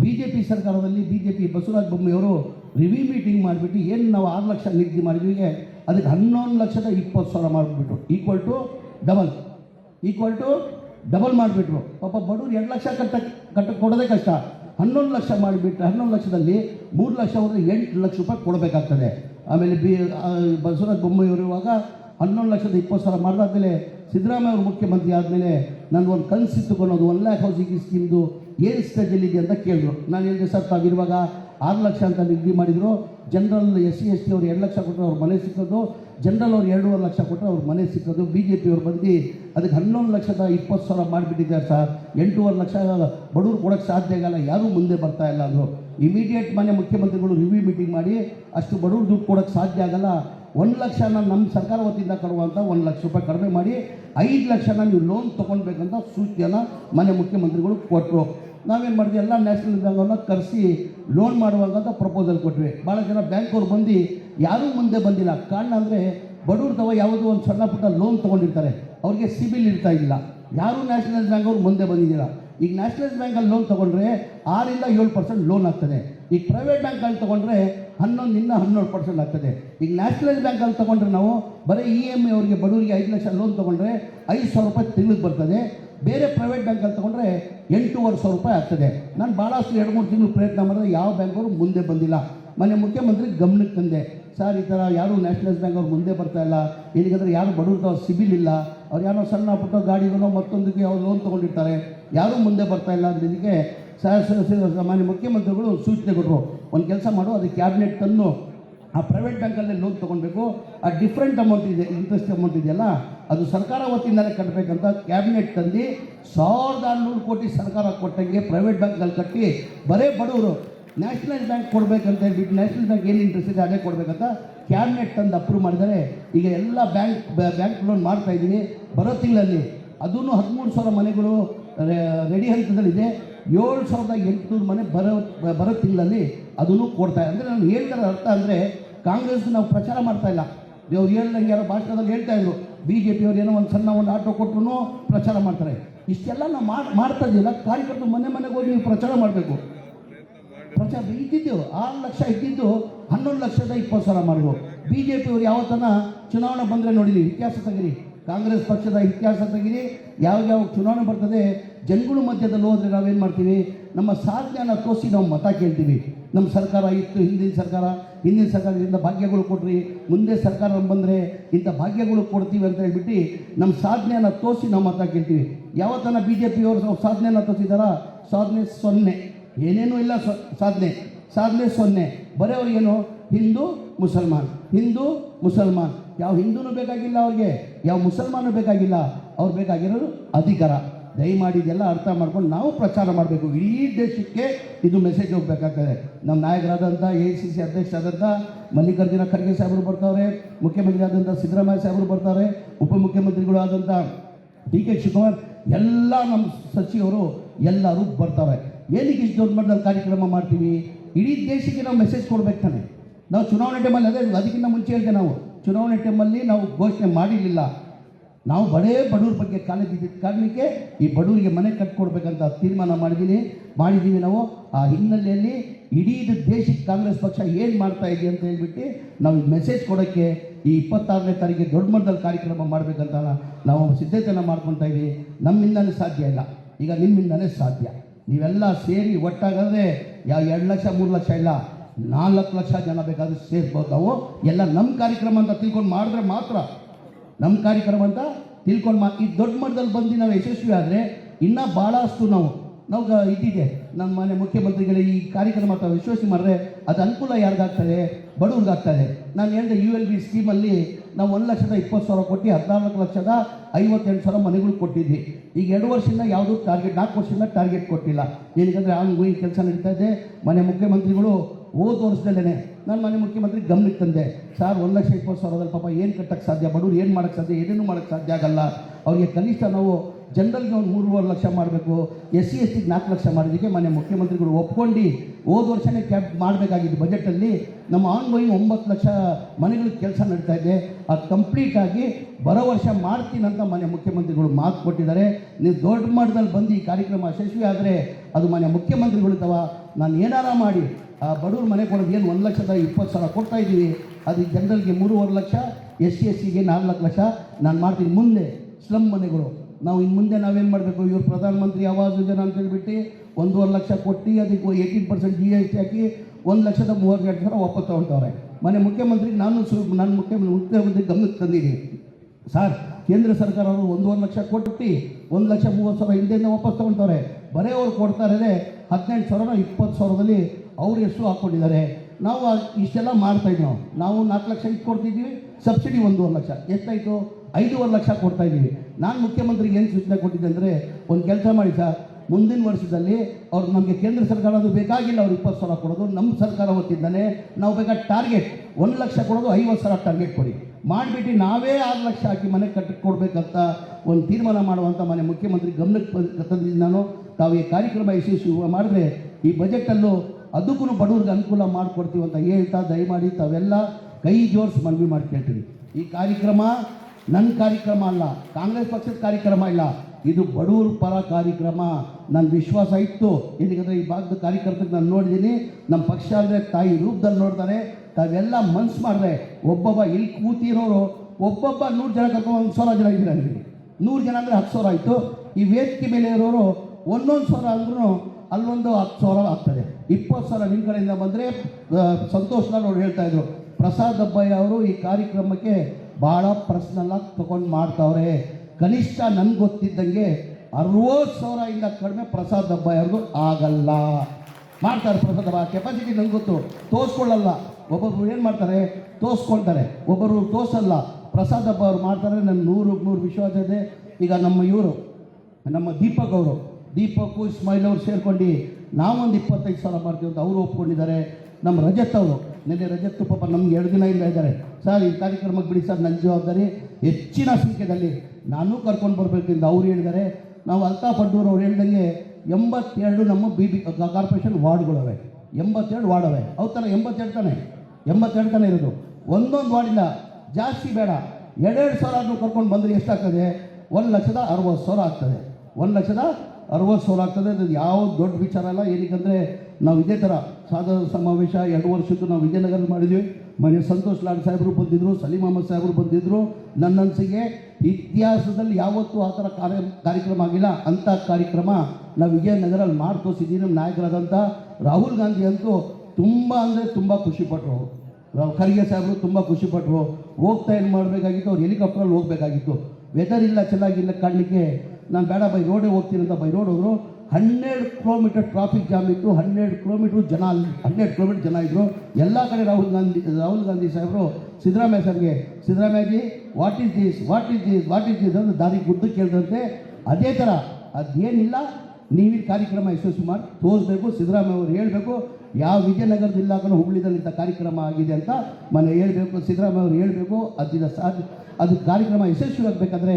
B J P ಸರ್ಕಾರದಲ್ಲಿ B J P Basavaraja ಬೊಮ್ಮೆಯವರು review meeting ಮಾಡಿಬಿಟ್ಟು ಏನು ನಾವು ಆರು ಲಕ್ಷ ನಿಗದಿ ಮಾಡಿದ್ವಿ ಅದಕ್ಕೆ ಹನ್ನೊಂದು ಲಕ್ಷದ ಇಪ್ಪತ್ತು ಸಾವಿರ ಮಾಡಿಬಿಟ್ರು. Equal to double equal to double ಮಾಡಿಬಿಟ್ರು. ಪಾಪ ಬಡವ್ರು ಎರಡು ಲಕ್ಷ ಕಟ್ಟ ಕಟ್ಟ ಕೊಡೋದೇ ಕಷ್ಟ. ಹನ್ನೊಂದು ಲಕ್ಷ ಮಾಡಿಬಿಟ್ಟು ಹನ್ನೊಂದು ಲಕ್ಷದಲ್ಲಿ ಮೂರು ಲಕ್ಷ ಹೋದರೆ ಎಂಟು ಲಕ್ಷ ರೂಪಾಯಿ ಕೊಡಬೇಕಾಗ್ತದೆ. ಆಮೇಲೆ ಬಿ ಬಸವರಾಜ ಬೊಮ್ಮೆಯವರು ಇರುವಾಗ ಹನ್ನೊಂದು ಲಕ್ಷದ ಇಪ್ಪತ್ತು ಸಾವಿರ ಮಾಡಿದಾದ್ಮೇಲೆ ಸಿದ್ದರಾಮಯ್ಯ ಅವರು ಮುಖ್ಯಮಂತ್ರಿ ಆದಮೇಲೆ ಒಂದು ಕನಸಿತ್ತು ಕೊಡೋದು ಒನ್ ಲ್ಯಾಕ್ ಹೌಸಿಂಗ್ ಸ್ಕೀಮ್ದು ಏನು ಸ್ಟೇಜಲ್ಲಿದೆ ಅಂತ ಕೇಳಿದ್ರು. ನಾನು ಹೇಳಿದೆ, ಸರ್, ತಾವಿರುವಾಗ ಆರು ಲಕ್ಷ ಅಂತ ನಿಗದಿ ಮಾಡಿದರು. General S C, S T ಅವ್ರು ಎರಡು ಲಕ್ಷ ಕೊಟ್ಟರೆ ಅವ್ರ ಮನೆ ಸಿಕ್ಕೋದು ಜನರಲ್ ಅವ್ರು ಎರಡೂವರೆ ಲಕ್ಷ ಕೊಟ್ಟರೆ ಅವ್ರ ಮನೆ ಸಿಕ್ಕೋದು ಬಿ ಜೆ ಪಿಯವ್ರು ಬಂದು ಅದಕ್ಕೆ ಹನ್ನೊಂದು ಲಕ್ಷದ ಇಪ್ಪತ್ತು ಸಾವಿರ ಮಾಡಿಬಿಟ್ಟಿದ್ದಾರೆ ಸರ್. ಎಂಟೂವರೆ ಲಕ್ಷ ಬಡವ್ರು ಕೊಡೋಕ್ಕೆ ಸಾಧ್ಯ ಆಗಲ್ಲ. ಯಾರೂ ಮುಂದೆ ಬರ್ತಾ ಇಲ್ಲ ಅಂದರು. ಇಮಿಡಿಯೇಟ್ ಮನೆ ಮುಖ್ಯಮಂತ್ರಿಗಳು ರಿವ್ಯೂ ಮೀಟಿಂಗ್ ಮಾಡಿ ಅಷ್ಟು ಬಡವ್ರು ದುಡ್ಡು ಕೊಡೋಕ್ಕೆ ಸಾಧ್ಯ ಆಗಲ್ಲ. ಒಂದು ಲಕ್ಷನ ನಮ್ಮ ಸರ್ಕಾರ ವತಿಯಿಂದ ಕೊಡುವಂಥ ಒಂದು ಲಕ್ಷ ರೂಪಾಯಿ ಕಡಿಮೆ ಮಾಡಿ ಐದು ಲಕ್ಷನ ನೀವು ಲೋನ್ ತೊಗೊಳ್ಬೇಕಂತ ಸೂಚನೆಯನ್ನು ಮನೆ ಮುಖ್ಯಮಂತ್ರಿಗಳು ಕೊಟ್ಟರು ನಾವೇನು ಮಾಡಿದ್ವಿ? ಎಲ್ಲ ನ್ಯಾಷನಲ್ ಬ್ಯಾಂಕನ್ನು ಕರೆಸಿ ಲೋನ್ ಮಾಡುವಂಥ ಪ್ರಪೋಸಲ್ ಕೊಟ್ವಿ. ಭಾಳ ಜನ ಬ್ಯಾಂಕವ್ರು ಬಂದು ಯಾರೂ ಮುಂದೆ ಬಂದಿಲ್ಲ. ಕಾರಣ ಅಂದರೆ ಬಡವ್ರು ತವ ಯಾವುದೋ ಒಂದು ಸಣ್ಣ ಪುಟ್ಟ ಲೋನ್ ತೊಗೊಂಡಿರ್ತಾರೆ. ಅವ್ರಿಗೆ ಸಿಬಿಲ್ ಇರ್ತಾ ಇಲ್ಲ. ಯಾರೂ ನ್ಯಾಷನಲ್ ಬ್ಯಾಂಕ್ ಅವ್ರು ಮುಂದೆ ಬಂದಿದ್ದೀರಾ ಈಗ ನ್ಯಾಷನಲ್ ಬ್ಯಾಂಕಲ್ಲಿ ಲೋನ್ ತೊಗೊಂಡ್ರೆ ಆರಿಂದ ಏಳು ಪರ್ಸೆಂಟ್ ಲೋನ್ ಆಗ್ತದೆ. ಈಗ ಪ್ರೈವೇಟ್ ಬ್ಯಾಂಕಲ್ಲಿ ತೊಗೊಂಡ್ರೆ ಹನ್ನೊಂದಿಂದ ಹನ್ನೆರಡು ಪರ್ಸೆಂಟ್ ಆಗ್ತದೆ. ಈಗ ನ್ಯಾಷನಲ್ ಬ್ಯಾಂಕಲ್ಲಿ ತೊಗೊಂಡ್ರೆ ನಾವು ಬರೀ ಇ ಎಂ ಐ ಅವರಿಗೆ ಬಡವರಿಗೆ ಐದು ಲಕ್ಷ ಲೋನ್ ತೊಗೊಂಡ್ರೆ ಐದು ಸಾವಿರ ರೂಪಾಯಿ ತಿಂಗಳಿಗೆ ಬರ್ತದೆ. ಬೇರೆ ಪ್ರೈವೇಟ್ ಬ್ಯಾಂಕಲ್ಲಿ ತೊಗೊಂಡ್ರೆ ಎಂಟೂವರೆ ಸಾವಿರ ರೂಪಾಯಿ ಆಗ್ತದೆ. ನಾನು ಭಾಳಷ್ಟು ಎರಡು ಮೂರು ತಿಂಗಳು ಪ್ರಯತ್ನ ಮಾಡಿದ್ರೆ ಯಾವ ಬ್ಯಾಂಕವರು ಮುಂದೆ ಬಂದಿಲ್ಲ. ಮನೆ ಮುಖ್ಯಮಂತ್ರಿ ಗಮನಕ್ಕೆ ತಂದೆ. ಸರ್, ಈ ಥರ ಯಾರು ನ್ಯಾಷನಲೈಸ್ ಬ್ಯಾಂಕ್ ಅವ್ರು ಮುಂದೆ ಬರ್ತಾ ಇಲ್ಲ. ಏನಕ್ಕಂದ್ರೆ ಯಾರು ಬಡವ್ರದ್ದು ಸಿಬಿಲ್ ಇಲ್ಲ. ಅವ್ರು ಯಾರೋ ಸಣ್ಣ ಪುಟ್ಟ ಗಾಡಿಗಳೋ ಮತ್ತೊಂದಕ್ಕೆ ಅವ್ರು ಲೋನ್ ತೊಗೊಂಡಿರ್ತಾರೆ. ಯಾರೂ ಮುಂದೆ ಬರ್ತಾ ಇಲ್ಲ ಸರ್ ಸರ್ ಮಾನ್ಯ ಮುಖ್ಯಮಂತ್ರಿಗಳು ಸೂಚನೆ ಕೊಟ್ಟರು ಒಂದು ಕೆಲಸ ಮಾಡು, ಅದು ಕ್ಯಾಬಿನೆಟ್ ತಂದು ಆ ಪ್ರೈವೇಟ್ ಬ್ಯಾಂಕಲ್ಲೇ ಲೋನ್ ತೊಗೊಳ್ಬೇಕು ಆ ಡಿಫ್ರೆಂಟ್ ಅಮೌಂಟ್ ಇದೆ ಇಂಟ್ರೆಸ್ಟ್ ಅಮೌಂಟ್ ಇದೆಯಲ್ಲ, ಅದು ಸರ್ಕಾರ ವತಿಯಿಂದಲೇ ಕಟ್ಟಬೇಕಂತ ಕ್ಯಾಬಿನೆಟ್ ತಂದು ಸಾವಿರದ ಆರುನೂರು ಕೋಟಿ ಸರ್ಕಾರ ಕೊಟ್ಟಂಗೆ ಪ್ರೈವೇಟ್ ಬ್ಯಾಂಕಲ್ಲಿ ಕಟ್ಟಿ ಬರೇ ಬಡವರು ನ್ಯಾಷನಲೈಸ್ ಬ್ಯಾಂಕ್ ಕೊಡಬೇಕಂತ ಹೇಳ್ಬಿಟ್ಟು ನ್ಯಾಷನಲ್ ಬ್ಯಾಂಕ್ ಏನು ಇಂಟ್ರೆಸ್ಟ್ ಇದೆ ಅದೇ ಕೊಡಬೇಕಂತ ಕ್ಯಾಬಿನೆಟ್ ತಂದು ಅಪ್ರೂವ್ ಮಾಡಿದರೆ ಈಗ ಎಲ್ಲ ಬ್ಯಾಂಕ್ ಬ್ಯಾಂಕ್ ಲೋನ್ ಮಾಡ್ತಾ ಇದ್ದೀನಿ. ಬರೋ ತಿಂಗಳಲ್ಲಿ ಅದೂ ಹದಿಮೂರು ಸಾವಿರ ಮನೆಗಳು ರೆಡಿ ಹಂತದಲ್ಲಿದೆ ಏಳು ಸಾವಿರದ ಎಂಟುನೂರು ಮನೆ ಬರೋ ಬರೋ ತಿಂಗಳಲ್ಲಿ ಅದನ್ನು ಕೊಡ್ತಾ ಅಂದರೆ ನಾನು ಹೇಳ್ತಾರೆ ಅರ್ಥ ಅಂದರೆ ಕಾಂಗ್ರೆಸ್ ನಾವು ಪ್ರಚಾರ ಮಾಡ್ತಾ ಇಲ್ಲ. ದೇವ್ರು ಹೇಳ್ದಂಗೆ ಯಾರೋ ಭಾಷಣದಲ್ಲಿ ಹೇಳ್ತಾ ಇದ್ರು. ಬಿ ಜೆ ಪಿಯವ್ರು ಏನೋ ಒಂದು ಸಣ್ಣ ಒಂದು ಆಟೋ ಕೊಟ್ಟರು ಪ್ರಚಾರ ಮಾಡ್ತಾರೆ. ಇಷ್ಟೆಲ್ಲ ನಾವು ಮಾಡಿ, ಮಾಡ್ತಾ ಇದ್ದಿಲ್ಲ ಕಾರ್ಯಕರ್ತರು ಮನೆ ಮನೆಗೆ ಹೋಗಿ ನೀವು ಪ್ರಚಾರ ಮಾಡಬೇಕು. ಪ್ರಚಾರ ಇದ್ದಿದ್ದು ಆರು ಲಕ್ಷ ಇದ್ದಿದ್ದು ಹನ್ನೊಂದು ಲಕ್ಷದ ಇಪ್ಪತ್ತು ಸಾವಿರ ಮಾಡಿದ್ರು. ಬಿ ಜೆ ಪಿಯವರು ಯಾವತ್ತನ ಚುನಾವಣೆ ಬಂದರೆ ನೋಡಿದ್ವಿ ಇತಿಹಾಸ ತೆಗಿರಿ. ಕಾಂಗ್ರೆಸ್ ಪಕ್ಷದ ಇತಿಹಾಸ ತೆಗಿರಿ. ಯಾವಾಗ ಯಾವಾಗ ಚುನಾವಣೆ ಬರ್ತದೆ, ಜನಗಳ ಮಧ್ಯದಲ್ಲಿ ಹೋದರೆ ನಾವೇನು ಮಾಡ್ತೀವಿ? ನಮ್ಮ ಸಾಧನೆಯನ್ನು ತೋರಿಸಿ ನಾವು ಮತ ಕೇಳ್ತೀವಿ. ನಮ್ಮ ಸರ್ಕಾರ ಇತ್ತು, ಹಿಂದಿನ ಸರ್ಕಾರ ಹಿಂದಿನ ಸರ್ಕಾರದಿಂದ ಭಾಗ್ಯಗಳು ಕೊಡ್ರಿ, ಮುಂದೆ ಸರ್ಕಾರ ಬಂದರೆ ಇಂಥ ಭಾಗ್ಯಗಳು ಕೊಡ್ತೀವಿ ಅಂತ ಹೇಳ್ಬಿಟ್ಟು ನಮ್ಮ ಸಾಧನೆಯನ್ನು ತೋರಿಸಿ ನಾವು ಮತ ಕೇಳ್ತೀವಿ. ಯಾವತ್ತನ ಬಿ ಜೆ ಪಿಯವರು ಸಾಧನೆಯನ್ನು ತೋರಿಸಿದಾರ? ಸಾಧನೆ ಸೊನ್ನೆ. ಏನೇನೂ ಇಲ್ಲ ಸಾಧನೆ. ಸಾಧನೆ ಸೊನ್ನೆ. ಬರೀ ಅವ್ರಿಗೇನು ಹಿಂದೂ, ಮುಸಲ್ಮಾನ್. ಹಿಂದೂ, ಮುಸಲ್ಮಾನ್. ಯಾವ ಹಿಂದೂನು ಬೇಕಾಗಿಲ್ಲ ಅವ್ರಿಗೆ, ಯಾವ ಮುಸಲ್ಮಾನು ಬೇಕಾಗಿಲ್ಲ. ಅವ್ರು ಬೇಕಾಗಿರೋದು ಅಧಿಕಾರ. ದಯಮಾಡಿ ಇದೆಲ್ಲ ಅರ್ಥ ಮಾಡ್ಕೊಂಡು ನಾವು ಪ್ರಚಾರ ಮಾಡಬೇಕು. ಇಡೀ ದೇಶಕ್ಕೆ ಇದು ಮೆಸೇಜ್ ಹೋಗ್ಬೇಕಾಗ್ತದೆ. ನಮ್ಮ ನಾಯಕರಾದಂಥ ಎ ಸಿ ಸಿ ಅಧ್ಯಕ್ಷರಾದಂಥ ಮಲ್ಲಿಕಾರ್ಜುನ ಖರ್ಗೆ ಸಾಹೇಬರು ಬರ್ತಾವ್ರೆ ಮುಖ್ಯಮಂತ್ರಿ ಆದಂಥ ಸಿದ್ದರಾಮಯ್ಯ ಸಾಹೇಬರು ಬರ್ತಾರೆ, ಉಪಮುಖ್ಯಮಂತ್ರಿಗಳು ಆದಂಥ ಡಿ ಕೆ ಶಿವಕುಮಾರ್, ಎಲ್ಲ ನಮ್ಮ ಸಚಿವರು ಎಲ್ಲರೂ ಬರ್ತಾರೆ. ಏನಕ್ಕೆ ಇಷ್ಟು ದೊಡ್ಡ ಮಟ್ಟದಲ್ಲಿ ಕಾರ್ಯಕ್ರಮ ಮಾಡ್ತೀವಿ? ಇಡೀ ದೇಶಕ್ಕೆ ನಾವು ಮೆಸೇಜ್ ಕೊಡ್ಬೇಕು ತಾನೆ. ನಾವು ಚುನಾವಣೆ ಟೈಮಲ್ಲಿ ಅದೇ, ಅದಕ್ಕಿಂತ ಮುಂಚೆ ಹೇಳಿದೆ ನಾವು, ಚುನಾವಣೆ ಟೈಮಲ್ಲಿ ನಾವು ಘೋಷಣೆ ಮಾಡಿರಲಿಲ್ಲ. ನಾವು ಬಡೇ ಬಡವ್ರ ಬಗ್ಗೆ ಕಾಳಜಿ ಕಾರಣಕ್ಕೆ ಈ ಬಡವರಿಗೆ ಮನೆ ಕಟ್ಕೊಡ್ಬೇಕಂತ ತೀರ್ಮಾನ ಮಾಡಿದ್ದೀನಿ ಮಾಡಿದ್ದೀವಿ ನಾವು. ಆ ಹಿನ್ನೆಲೆಯಲ್ಲಿ ಇಡೀ ದೇಶಕ್ಕೆ ಕಾಂಗ್ರೆಸ್ ಪಕ್ಷ ಏನು ಮಾಡ್ತಾ ಇದೆ ಅಂತ ಹೇಳ್ಬಿಟ್ಟು ನಾವು ಮೆಸೇಜ್ ಕೊಡೋಕ್ಕೆ ಈ ಇಪ್ಪತ್ತಾರನೇ ತಾರೀಕಿಗೆ ದೊಡ್ಡ ಮಟ್ಟದಲ್ಲಿ ಕಾರ್ಯಕ್ರಮ ಮಾಡಬೇಕಂತ ನಾವು ಸಿದ್ಧತೆಯನ್ನು ಮಾಡ್ಕೊತಾ ಇದ್ದೀವಿ ನಮ್ಮಿಂದಲೇ ಸಾಧ್ಯ ಇಲ್ಲ. ಈಗ ನಿಮ್ಮಿಂದಲೇ ಸಾಧ್ಯ. ನೀವೆಲ್ಲ ಸೇರಿ ಒಟ್ಟಾಗದೆ ಯಾವ ಎರಡು ಲಕ್ಷ, ಮೂರು ಲಕ್ಷ ಇಲ್ಲ, ನಾಲ್ಕು ಲಕ್ಷ ಜನ ಬೇಕಾದ್ರೆ ಸೇರ್ಬೋದು ನಾವು. ಎಲ್ಲ ನಮ್ಮ ಕಾರ್ಯಕ್ರಮ ಅಂತ ತಿಳ್ಕೊಂಡು ಮಾಡಿದ್ರೆ ಮಾತ್ರ ನಮ್ಮ ಕಾರ್ಯಕ್ರಮ ಅಂತ ತಿಳ್ಕೊಂಡು ಮಾ ಈ ದೊಡ್ಡ ಮಟ್ಟದಲ್ಲಿ ಬಂದು ನಾವು ಯಶಸ್ವಿ ಆದರೆ ಇನ್ನೂ ಭಾಳಷ್ಟು ನಾವು ನಾವು ಇದ್ದಿದೆ ನಮ್ಮ ಮನೆ ಮುಖ್ಯಮಂತ್ರಿಗಳೇ ಈ ಕಾರ್ಯಕ್ರಮ ತಾವು ಯಶಸ್ವಿ ಮಾಡಿದ್ರೆ ಅದು ಅನುಕೂಲ ಯಾರಿಗಾಗ್ತದೆ? ಬಡವ್ರಿಗಾಗ್ತದೆ. ನಾನು ಹೇಳಿದೆ ಯು ಎಲ್ ಬಿ ಸ್ಕೀಮಲ್ಲಿ ನಾವು ಒಂದು ಲಕ್ಷದ ಇಪ್ಪತ್ತು ಸಾವಿರ ಕೊಟ್ಟು ಹದಿನಾಲ್ಕು ಲಕ್ಷದ ಐವತ್ತೆಂಟು ಸಾವಿರ ಮನೆಗಳು ಕೊಟ್ಟಿದ್ವಿ. ಈಗ ಎರಡು ವರ್ಷದಿಂದ ಯಾವುದೂ ಟಾರ್ಗೆಟ್ ನಾಲ್ಕು ವರ್ಷದಿಂದ ಟಾರ್ಗೆಟ್ ಕೊಟ್ಟಿಲ್ಲ. ಏನಕ್ಕಂದರೆ ಆನ್ ಗೋಯಿಂಗ್ ಕೆಲಸ ನಡೀತಾ ಇದೆ. ಮನೆ ಮುಖ್ಯಮಂತ್ರಿಗಳು ಹೋದ ವರ್ಷದಲ್ಲೇ ನಾನು ಮನೆ ಮುಖ್ಯಮಂತ್ರಿ ಗಮನಕ್ಕೆ ತಂದೆ. ಸರ್, ಒಂದು ಲಕ್ಷ ಇಪ್ಪತ್ತು ಸಾವಿರದಲ್ಲಿ ಪಾಪ ಏನು ಕಟ್ಟಕ್ಕೆ ಸಾಧ್ಯ? ಬಡವ್ರು ಏನು ಮಾಡೋಕ್ಕೆ ಸಾಧ್ಯ? ಏನೇನು ಮಾಡೋಕ್ಕೆ ಸಾಧ್ಯ ಆಗಲ್ಲ. ಅವರಿಗೆ ಕನಿಷ್ಠ ನಾವು ಜನರಲ್ಗೆ ಒಂದು ಮೂರುವರೆ ಲಕ್ಷ ಮಾಡಬೇಕು. ಎಸ್ ಸಿ ಎಸ್ ಟಿಗೆ ನಾಲ್ಕು ಲಕ್ಷ ಮಾಡಿದ್ದಕ್ಕೆ ಮನೆ ಮುಖ್ಯಮಂತ್ರಿಗಳು ಒಪ್ಕೊಂಡು ಹೋದ ವರ್ಷನೇ ಕ್ಯಾಬ್ ಮಾಡಬೇಕಾಗಿದ್ದು ಬಜೆಟಲ್ಲಿ. ನಮ್ಮ ಆನ್ ಗೋಯಿಂಗ್ ಒಂಬತ್ತು ಲಕ್ಷ ಮನೆಗಳಿಗೆ ಕೆಲಸ ನಡೀತಾ ಇದೆ. ಅದು ಕಂಪ್ಲೀಟಾಗಿ ಬರೋ ವರ್ಷ ಮಾಡ್ತೀನಂತ ಮನೆ ಮುಖ್ಯಮಂತ್ರಿಗಳು ಮಾತು ಕೊಟ್ಟಿದ್ದಾರೆ. ನೀವು ದೊಡ್ಡ ಮಟ್ಟದಲ್ಲಿ ಬಂದು ಈ ಕಾರ್ಯಕ್ರಮ ಯಶಸ್ವಿ ಆದರೆ ಅದು ಮನೆ ಮುಖ್ಯಮಂತ್ರಿಗಳಿದ್ದಾವ. ನಾನು ಏನಾರ ಮಾಡಿ ಬಡವ್ರ ಮನೆ ಕೊಡೋದು ಏನು ಒಂದು ಲಕ್ಷದ ಇಪ್ಪತ್ತು ಸಾವಿರ ಕೊಡ್ತಾ ಇದ್ದೀವಿ. ಅದು ಜನರಲ್ಗೆ ಮೂರುವರೆ ಲಕ್ಷ, ಎಸ್ ಸಿ ಎಸ್ ಸಿಗೆ ನಾಲ್ಕು ಲಕ್ಷ. ನಾನು ಮಾಡ್ತೀನಿ ಮುಂದೆ ಸ್ಲಮ್ ಮನೆಗಳು. ನಾವು ಇನ್ನು ಮುಂದೆ ನಾವೇನು ಮಾಡಬೇಕು? ಇವರು ಪ್ರಧಾನಮಂತ್ರಿ ಆವಾಸ್ ಯೋಜನೆ ಅಂತ ಹೇಳ್ಬಿಟ್ಟು ಒಂದೂವರೆ ಲಕ್ಷ ಕೊಟ್ಟು ಅದಕ್ಕೆ eighteen percent G S T ಹಾಕಿ ಒಂದು ಲಕ್ಷದ ಮೂವತ್ತೆರಡು ಸಾವಿರ ವಾಪಸ್ ತೊಗೊಳ್ತವ್ರೆ ಮನೆ ಮುಖ್ಯಮಂತ್ರಿ ನಾನು ಸು, ನಾನು ಮುಖ್ಯಮಂತ್ರಿ ಮುಖ್ಯಮಂತ್ರಿ ಗಮನಕ್ಕೆ ತಂದಿದ್ದೀನಿ. ಸರ್, ಕೇಂದ್ರ ಸರ್ಕಾರ ಅವರು ಒಂದೂವರೆ ಲಕ್ಷ ಕೊಟ್ಟು ಒಂದು ಲಕ್ಷ ಮೂವತ್ತು ಸಾವಿರ ಹಿಂದೆಯಿಂದ ವಾಪಸ್ ತೊಗೊಳ್ತಾರೆ ಬರೀ ಅವ್ರು ಕೊಡ್ತಾರೆ ಹದಿನೆಂಟು ಸಾವಿರ ಇಪ್ಪತ್ತು ಸಾವಿರದಲ್ಲಿ ಅವ್ರು ಎಷ್ಟು ಹಾಕ್ಕೊಂಡಿದ್ದಾರೆ ನಾವು ಇಷ್ಟೆಲ್ಲ ಮಾಡ್ತಾ ಇದ್ದೀವಿ. ನಾವು ನಾಲ್ಕು ಲಕ್ಷ ಇಟ್ಟು ಕೊಡ್ತಿದ್ದೀವಿ ಸಬ್ಸಿಡಿ ಒಂದೂವರೆ ಲಕ್ಷ. ಎಷ್ಟಾಯಿತು? ಐದೂವರೆ ಲಕ್ಷ ಕೊಡ್ತಾ ಇದ್ದೀವಿ. ನಾನು ಮುಖ್ಯಮಂತ್ರಿಗೆ ಏನು ಸೂಚನೆ ಕೊಟ್ಟಿದ್ದೆ ಅಂದರೆ, ಒಂದು ಕೆಲಸ ಮಾಡಿ ಸರ್. ಮುಂದಿನ ವರ್ಷದಲ್ಲಿ ಅವ್ರು ನಮಗೆ ಕೇಂದ್ರ ಸರ್ಕಾರ ಅದು ಬೇಕಾಗಿಲ್ಲ ಅವ್ರು ಇಪ್ಪತ್ತು ಸಾವಿರ ಕೊಡೋದು. ನಮ್ಮ ಸರ್ಕಾರ ಹೊತ್ತಿದ್ದಾನೆ ನಾವು ಬೇಕಾದ ಟಾರ್ಗೆಟ್, ಒಂದು ಲಕ್ಷ ಕೊಡೋದು, ಐವತ್ತು ಸಾವಿರ ಟಾರ್ಗೆಟ್ ಕೊಡಿ. ಮಾಡಿಬಿಟ್ಟು ನಾವೇ ಆರು ಲಕ್ಷ ಹಾಕಿ ಮನೆ ಕಟ್ಟಿ ಕೊಡಬೇಕಂತ ಒಂದು ತೀರ್ಮಾನ ಮಾಡುವಂಥ ಮನೆ ಮುಖ್ಯಮಂತ್ರಿ ಗಮನಕ್ಕೆ ತಂದಿದ್ದೀನಿ ನಾನು. ತಾವು ಈ ಕಾರ್ಯಕ್ರಮ ಯಶಸ್ವಿ ಮಾಡಿದ್ರೆ ಈ ಬಜೆಟಲ್ಲೂ ಅದಕ್ಕೂ ಬಡವ್ರಿಗೆ ಅನುಕೂಲ ಮಾಡಿಕೊಡ್ತೀವಿ ಅಂತ ಹೇಳ್ತಾ ದಯಮಾಡಿ ತಾವೆಲ್ಲ ಕೈ ಜೋಡಿಸಿ ಮನವಿ ಮಾಡಿ ಈ ಕಾರ್ಯಕ್ರಮ ನನ್ನ ಕಾರ್ಯಕ್ರಮ ಅಲ್ಲ, ಕಾಂಗ್ರೆಸ್ ಪಕ್ಷದ ಕಾರ್ಯಕ್ರಮ ಇಲ್ಲ. ಇದು ಬಡವರ ಪರ ಕಾರ್ಯಕ್ರಮ. ನನ್ನ ವಿಶ್ವಾಸ ಇತ್ತು. ಏನಕ್ಕೆ ಈ ಭಾಗದ ಕಾರ್ಯಕರ್ತರಿಗೆ ನಾನು ನೋಡಿದ್ದೀನಿ. ನಮ್ಮ ಪಕ್ಷ ಅಂದರೆ ತಾಯಿ ರೂಪದಲ್ಲಿ ನೋಡ್ತಾರೆ. ತಾವೆಲ್ಲ ಮನ್ಸು ಮಾಡಿದ್ರೆ ಒಬ್ಬೊಬ್ಬ ಇಲ್ಲಿ ಕೂತಿರೋರು ಒಬ್ಬೊಬ್ಬ ನೂರು ಜನ ಕರ್ಕೊಂಡು ಒಂದು ಸಾವಿರ ಜನ ಇದ್ದೀರ ನೂರು ಜನ ಅಂದರೆ ಹತ್ತು ಸಾವಿರ ಆಯಿತು. ಈ ವೇದಿಕೆ ಮೇಲೆ ಇರೋರು ಒಂದೊಂದು ಸಾವಿರ ಅಂದ್ರೂ ಅಲ್ಲೊಂದು ಹತ್ತು ಸಾವಿರ ಆಗ್ತದೆ. ಇಪ್ಪತ್ತು ಸಾವಿರ ನಿಮ್ಮ ಕಡೆಯಿಂದ ಬಂದರೆ ಸಂತೋಷ್ ನೋಡಿ ಹೇಳ್ತಾ ಇದ್ರು, ಪ್ರಸಾದ್ ಅಬ್ಬಯ್ಯ ಅವರು ಈ ಕಾರ್ಯಕ್ರಮಕ್ಕೆ ಭಾಳ ಪರ್ಸ್ನಲ್ ಆಗಿ ತಗೊಂಡು ಮಾಡ್ತಾವ್ರೆ. ಕನಿಷ್ಠ ನನ್ಗೆ ಗೊತ್ತಿದ್ದಂಗೆ ಅರವತ್ತು ಸಾವಿರದಿಂದ ಕಡಿಮೆ ಪ್ರಸಾದ್ ಅಬ್ಬಯ್ಯ ಅವ್ರದ್ದು ಆಗಲ್ಲ. ಮಾಡ್ತಾರೆ ಪ್ರಸಾದ್ ಅಬ್ಬ ಕೆಪಾಸಿಟಿ ನಂಗೆ ಗೊತ್ತು. ತೋರಿಸ್ಕೊಳ್ಳಲ್ಲ. ಒಬ್ಬೊಬ್ರು ಏನು ಮಾಡ್ತಾರೆ? ತೋರಿಸ್ಕೊಳ್ತಾರೆ. ಒಬ್ಬರು ತೋರಿಸಲ್ಲ. ಪ್ರಸಾದ್ ಹಬ್ಬ ಅವ್ರು ಮಾಡ್ತಾರೆ ನನ್ನ ನೂರು ನೂರು ವಿಶ್ವಾಸ ಇದೆ. ಈಗ ನಮ್ಮ ಇವರು, ನಮ್ಮ ದೀಪಕ್ ಅವರು ದೀಪಕ್ ಇಸ್ಮಾಯಿಲ್ ಅವರು ಸೇರ್ಕೊಂಡು ನಾವೊಂದು ಇಪ್ಪತ್ತೈದು ಸಾವಿರ ಮಾಡ್ತೀವಿ ಅಂತ ಅವರು ಒಪ್ಕೊಂಡಿದ್ದಾರೆ. ನಮ್ಮ ರಜತ್ ಅವರು, ನಿನ್ನೆ ರಜತ್ ಪಾಪ ನಮ್ಗೆ ಎರಡು ದಿನ ಇಲ್ಲ ಇದ್ದಾರೆ. ಸರ್, ಈ ಕಾರ್ಯಕ್ರಮಕ್ಕೆ ಬಿಡಿ ಸರ್, ನನ್ನ ಜವಾಬ್ದಾರಿ ಹೆಚ್ಚಿನ ಸಂಖ್ಯೆಯಲ್ಲಿ ನಾನು ಕರ್ಕೊಂಡು ಬರಬೇಕೆಂದು ಅವ್ರು ಹೇಳಿದ್ದಾರೆ. ನಾವು ಅಲ್ತಾ ಪಡ್ಡೂರು ಅವ್ರು ಹೇಳ್ದಂಗೆ ಎಂಬತ್ತೆರಡು ನಮ್ಮ ಬಿ ಬಿ ಕಾರ್ಪೊರೇಷನ್ ವಾರ್ಡ್ಗಳವೆ ಎಂಬತ್ತೆರಡು ವಾರ್ಡ್ ಅವೆ. ಅವು ಥರ ಎಂಬತ್ತೆರಡು ತಾನೆ? ಎಂಬತ್ತೆರಡು ತಾನೇ ಇರೋದು. ಒಂದೊಂದು ವಾರ್ಡಿಂದ ಜಾಸ್ತಿ ಬೇಡ. ಎರಡೆರಡು ಸಾವಿರ ಆದರೂ ಕರ್ಕೊಂಡು ಬಂದರೆ ಎಷ್ಟಾಗ್ತದೆ? ಒಂದು ಲಕ್ಷದ ಅರವತ್ತು ಸಾವಿರ ಆಗ್ತದೆ. ಒಂದು ಲಕ್ಷದ ಅರವತ್ತು ಸಾವಿರ ಆಗ್ತದೆ. ಅದು ಯಾವ ದೊಡ್ಡ ವಿಚಾರ ಅಲ್ಲ. ಏನಕ್ಕಂದರೆ ನಾವು ಇದೇ ಥರ ಸಾಧನ ಸಮಾವೇಶ ಎರಡು ವರ್ಷದ್ದು ನಾವು ವಿಜಯನಗರ ಮಾಡಿದ್ವಿ. ಮನೆ ಸಂತೋಷ್ ಲಾಡ್ ಸಾಹೇಬರು ಬಂದಿದ್ದರು ಸಲೀಮ್ ಅಹಮದ್ ಸಾಹೇಬರು ಬಂದಿದ್ದರು ನನ್ನ ಅನಿಸಿಕೆ ಇತಿಹಾಸದಲ್ಲಿ ಯಾವತ್ತೂ ಆ ಥರ ಕಾರ್ಯ, ಕಾರ್ಯಕ್ರಮ ಆಗಿಲ್ಲ. ಅಂಥ ಕಾರ್ಯಕ್ರಮ ನಾವು ವಿಜಯನಗರಲ್ಲಿ ಮಾಡಿ ತೋರಿಸಿದ್ದೀವಿ ನಮ್ಮ ನಾಯಕರಾದಂಥ ರಾಹುಲ್ ಗಾಂಧಿ ಅಂತೂ ತುಂಬ ಅಂದರೆ ತುಂಬ ಖುಷಿಪಟ್ಟರು ರಾವ್ ಖರ್ಗೆ ಸಾಹೇಬರು ತುಂಬ ಖುಷಿಪಟ್ಟರು ಹೋಗ್ತಾ ಏನು ಮಾಡಬೇಕಾಗಿತ್ತು? ಅವ್ರು ಹೆಲಿಕಾಪ್ಟ್ರಲ್ಲಿ ಹೋಗಬೇಕಾಗಿತ್ತು. ವೆದರ್ ಇಲ್ಲ, ಚೆನ್ನಾಗಿಲ್ಲ, ಕಾಣಲಿಕ್ಕೆ ನಾನು ಬೇಡ ಬೈ ರೋಡೇ ಹೋಗ್ತೀನಿ ಅಂತ ಬೈ ರೋಡ್ ಹೋದರು, ಹನ್ನೆರಡು ಕಿಲೋಮೀಟರ್ ಟ್ರಾಫಿಕ್ ಜಾಮ್ ಇತ್ತು, ಹನ್ನೆರಡು ಕಿಲೋಮೀಟ್ರ್ ಜನ ಅಲ್ಲಿ, ಹನ್ನೆರಡು ಕಿಲೋಮೀಟರ್ ಜನ ಇದ್ದರು ಎಲ್ಲ ಕಡೆ ರಾಹುಲ್ ಗಾಂಧಿ ರಾಹುಲ್ ಗಾಂಧಿ ಸಾಹೇಬರು, ಸಿದ್ದರಾಮಯ್ಯ ಸರ್ಗೆ Siddaramaiah ji what is this what is this what is this ಅಂತ ದಾರಿ ಗುದ್ದು ಕೇಳಿದಂತೆ, ಅದೇ ಥರ ಅದೇನಿಲ್ಲ ನೀವಿನ ಕಾರ್ಯಕ್ರಮ ಯಶಸ್ವಿ ಮಾಡಿ, ತೋರಿಸ್ಬೇಕು, ಸಿದ್ದರಾಮಯ್ಯ ಅವರು ಹೇಳಬೇಕು, ಯಾವ ವಿಜಯನಗರ ಜಿಲ್ಲಾಗಲು ಹುಬ್ಳಿದಲ್ಲಿ ಇಂಥ ಕಾರ್ಯಕ್ರಮ ಆಗಿದೆ ಅಂತ ಮನೆ ಹೇಳಬೇಕು, ಸಿದ್ದರಾಮಯ್ಯ ಅವರು ಹೇಳಬೇಕು ಅದರಿಂದ ಸಾಧ್ಯ ಅದು ಕಾರ್ಯಕ್ರಮ ಯಶಸ್ವಿ ಆಗಬೇಕಾದ್ರೆ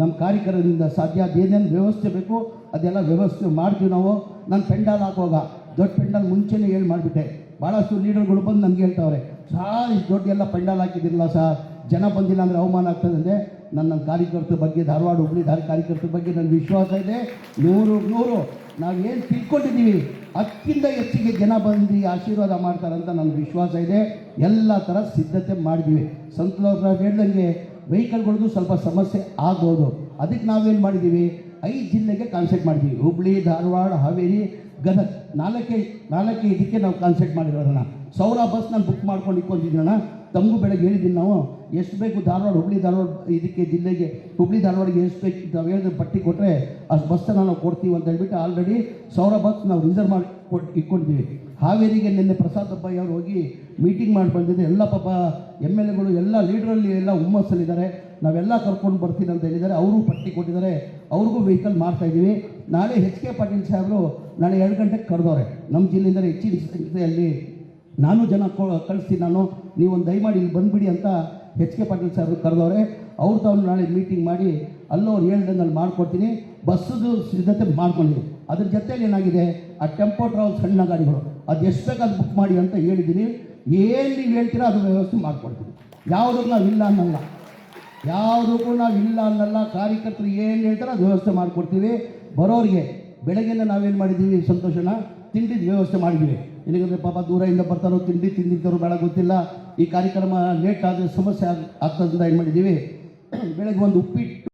ನಮ್ಮ ಕಾರ್ಯಕ್ರಮದಿಂದ ಸಾಧ್ಯ ಅದೇನೇನು ವ್ಯವಸ್ಥೆ ಬೇಕು ಅದೆಲ್ಲ ವ್ಯವಸ್ಥೆ ಮಾಡ್ತೀವಿ ನಾವು. ನಾನು ಪೆಂಡಾಲ್ ಹಾಕುವಾಗ, ದೊಡ್ಡ ಪೆಂಡಾಲ್ ಮುಂಚೆನೇ ಹೇಳಿ ಮಾಡಿಬಿಟ್ಟೆ. ಭಾಳಷ್ಟು ಲೀಡರ್ಗಳು ಬಂದು ನಮ್ಗೆ ಹೇಳ್ತಾವ್ರೆ, ಸಾರ್, ಇಷ್ಟು ದೊಡ್ಡ ಎಲ್ಲ ಪೆಂಡಾಲ್ ಹಾಕಿದಿರಲ್ಲ ಸರ್, ಜನ ಬಂದಿಲ್ಲ ಅಂದರೆ ಅವಮಾನ ಆಗ್ತದೆ ಅಂದರೆ ನನ್ನ ನನ್ನ ಕಾರ್ಯಕರ್ತರ ಬಗ್ಗೆ, ಧಾರವಾಡ ಹುಬ್ಳಿ ಧಾರ ಕಾರ್ಯಕರ್ತರ ಬಗ್ಗೆ ನನ್ನ ವಿಶ್ವಾಸ ಇದೆ. ನೂರು ನೂರು. ಏನು ತಿಳ್ಕೊಂಡಿದ್ದೀವಿ? ಅದಕ್ಕಿಂತ ಹೆಚ್ಚಿಗೆ ಜನ ಬಂದು ಆಶೀರ್ವಾದ ಮಾಡ್ತಾರಂತ ನನ್ನ ವಿಶ್ವಾಸ ಇದೆ. ಎಲ್ಲ ಥರ ಸಿದ್ಧತೆ ಮಾಡಿದ್ದೀವಿ. ಸಂತೋಷ ಹೇಳ್ದಂಗೆ ವೆಹಿಕಲ್ಗಳದ್ದು ಸ್ವಲ್ಪ ಸಮಸ್ಯೆ ಆಗ್ಬೋದು. ಅದಕ್ಕೆ ನಾವೇನು ಮಾಡಿದ್ದೀವಿ ಐದು ಜಿಲ್ಲೆಗೆ ಕಾನ್ಸೆಪ್ಟ್ ಮಾಡಿದ್ದೀವಿ ಹುಬ್ಳಿ, ಧಾರವಾಡ, ಹಾವೇರಿ, ಗದಗ. ನಾಲ್ಕೇ ನಾಲ್ಕೇ ಇದಕ್ಕೆ ನಾವು ಕಾನ್ಸೆಪ್ಟ್ ಮಾಡಿರೋದನ್ನ. ಸೌರ ಬಸ್ ನಾನು ಬುಕ್ ಮಾಡ್ಕೊಂಡು ಇಟ್ಕೊಂಡಿದ್ದೀನಣ್ಣ ತಮಗೂ ಬೆಳಗ್ಗೆ ಹೇಳಿದ್ದೀನಿ ನಾವು. ಎಷ್ಟು ಬೇಕು ಧಾರವಾಡ, ಹುಬ್ಳಿ, ಧಾರವಾಡ ಇದಕ್ಕೆ ಜಿಲ್ಲೆಗೆ, ಹುಬ್ಳಿ, ಧಾರವಾಡಿಗೆ ಎಷ್ಟು ಬೇಕು ನಾವು ಹೇಳಿದ್ರೆ ಪಟ್ಟಿ ಕೊಟ್ಟರೆ ಅಷ್ಟು ಬಸ್ಸನ್ನು ನಾವು ಕೊಡ್ತೀವಿ ಅಂತ ಹೇಳ್ಬಿಟ್ಟು ಆಲ್ರೆಡಿ ಸೌರ ಬಸ್ ನಾವು ರಿಸರ್ವ್ ಮಾಡಿ ಕೊಟ್ಟು ಇಟ್ಕೊಂಡಿದ್ದೀವಿ ಹಾವೇರಿಗೆ ನಿನ್ನೆ ಪ್ರಸಾದ್ ಅಬ್ಬಾಯಿ ಅವರು ಹೋಗಿ ಮೀಟಿಂಗ್ ಮಾಡಿ ಬಂದಿದ್ದೆ. ಎಲ್ಲ ಪಾಪ ಎಂ ಎಲ್ ಎಗಳು, ಎಲ್ಲ ಲೀಡ್ರಲ್ಲಿ ಎಲ್ಲ ಹುಮ್ಮಸ್ಸಲ್ಲಿದ್ದಾರೆ. ನಾವೆಲ್ಲ ಕರ್ಕೊಂಡು ಬರ್ತೀನಿ ಅಂತ ಹೇಳಿದ್ದಾರೆ. ಅವರು ಪಟ್ಟಿ ಕೊಟ್ಟಿದ್ದಾರೆ. ಅವ್ರಿಗೂ ವೆಹಿಕಲ್ ಮಾಡ್ತಾ ಇದ್ದೀವಿ. ನಾಳೆ ಹೆಚ್ ಕೆ ಪಾಟೀಲ್ ಸಾಹೇಬರು ನಾಳೆ ಎರಡು ಗಂಟೆಗೆ ಕರೆದವ್ರೆ. ನಮ್ಮ ಜಿಲ್ಲೆಯಿಂದ ಹೆಚ್ಚಿನ ಸಂಖ್ಯೆಯಲ್ಲಿ ನಾನು ಜನ ಕಳಿಸ್ತೀನಿ ನಾನು. ನೀವೊಂದು ದಯಮಾಡಿ ಇಲ್ಲಿ ಬಂದುಬಿಡಿ ಅಂತ ಹೆಚ್ ಕೆ ಪಾಟೀಲ್ ಸಾಹೇಬ್ರು ಕರೆದವ್ರೆ. ಅವ್ರು ತಾವು ನಾಳೆ ಮೀಟಿಂಗ್ ಮಾಡಿ ಅಲ್ಲೋ ಅವ್ರು ಹೇಳ್ದಂಗೆ ಮಾಡ್ಕೊಡ್ತೀನಿ. ಬಸ್ಸದು ಸಿದ್ಧತೆ ಮಾಡ್ಕೊಂಡಿದ್ದೀನಿ. ಅದ್ರ ಜೊತೆಯಲ್ಲಿ ಏನಾಗಿದೆ? ಆ ಟೆಂಪೋ ಟ್ರಾವೆಲ್ ಸಣ್ಣ ಗಾಡಿಗಳು. ಅದು ಎಷ್ಟು ಅದು ಬುಕ್ ಮಾಡಿ ಅಂತ ಹೇಳಿದ್ದೀನಿ. ಏನು ನೀವು ಹೇಳ್ತೀರಾ ಅದು ವ್ಯವಸ್ಥೆ ಮಾಡಿಕೊಡ್ತೀನಿ. ಯಾವುದಕ್ಕೂ ನಾವು ಇಲ್ಲ ಅನ್ನಲ್ಲ. ಯಾವುದಕ್ಕೂ ನಾವು ಇಲ್ಲ ಅನ್ನಲ್ಲ. ಕಾರ್ಯಕರ್ತರು ಏನು ಹೇಳ್ತಾರೋ ಅದು ವ್ಯವಸ್ಥೆ ಮಾಡಿಕೊಡ್ತೀವಿ. ಬರೋರಿಗೆ ಬೆಳಗ್ಗೆನೇ ನಾವೇನು ಮಾಡಿದ್ದೀವಿ, ಸಂತೋಷನ? ತಿಂಡಿದ ವ್ಯವಸ್ಥೆ ಮಾಡಿದ್ದೀವಿ. ಏನಂದರೆ ಪಾಪ ದೂರದಿಂದ ಬರ್ತಾರೋ ತಿಂಡಿ ತಿಂದಿದ್ದರು ಬೇಡ ಗೊತ್ತಿಲ್ಲ. ಈ ಕಾರ್ಯಕ್ರಮ ಲೇಟ್ ಆದರೆ ಸಮಸ್ಯೆ ಆಗ ಆಗ್ತದ್ರಿಂದ ಏನು ಮಾಡಿದ್ದೀವಿ. ಬೆಳಗ್ಗೆ ಒಂದು ಉಪ್ಪಿಟ್ಟು